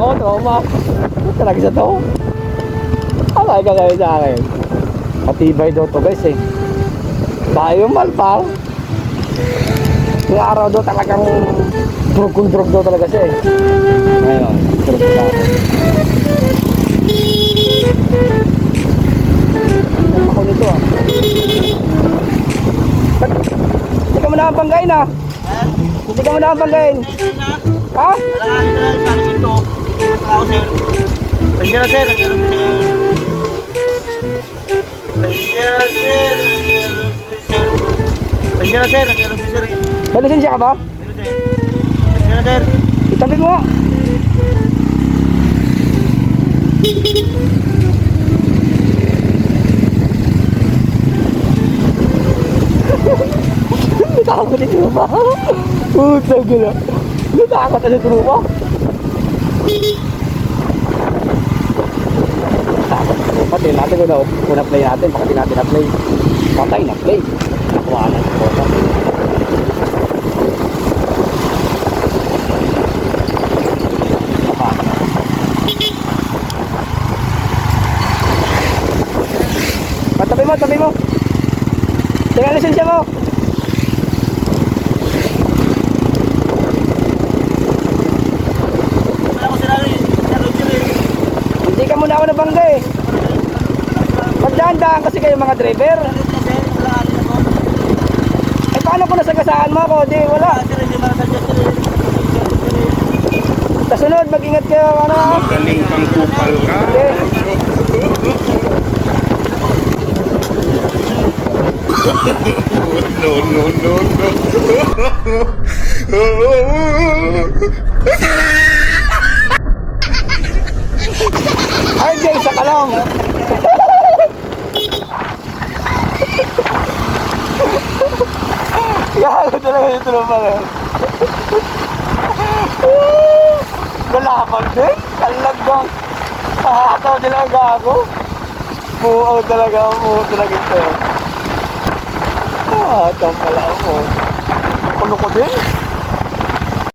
ako, trauma. Talaga sa to. Alay ka kayo sa akin. Matibay daw to guys eh. Tayo malpal. Yung araw daw talagang drug kung drug daw talaga siya eh. Ngayon, drug na ako. Ang ako nito ah. Ba't Hindi ka mo nakapanggain ah. Hindi ka mo nakapanggain. Ha? Na sir. Na sir. Na sir. May lisensya ka ba? Na sir. Itabi mo. Natakot na trupa. Puta gila. Natakot na trupa. Takot na trupa. Tingnan natin na- kung na-play natin. Baka di natin na-play. Patay na-play. Nakuha na si trupa. Patabi mo, tabi mo. Tingnan lisensya mo. Wala ko sila rin. Sir, sir, sir. Hindi ka muna ako nabangga eh. Magdaan-daan kasi kayo mga driver. Eh paano kung nasagasaan mo ako? Di, wala. Sa sunod, mag-ingat kayo. Ano? Magaling kang kupal ka. Hindi. No, no, no, no. Kalong. Gago talaga yung tulungan eh. Nalaman din. Talagang. Kakataw nila ang gago. Buaw talaga. Buaw talaga ito. Ah, ito pala ako. Ano ko din?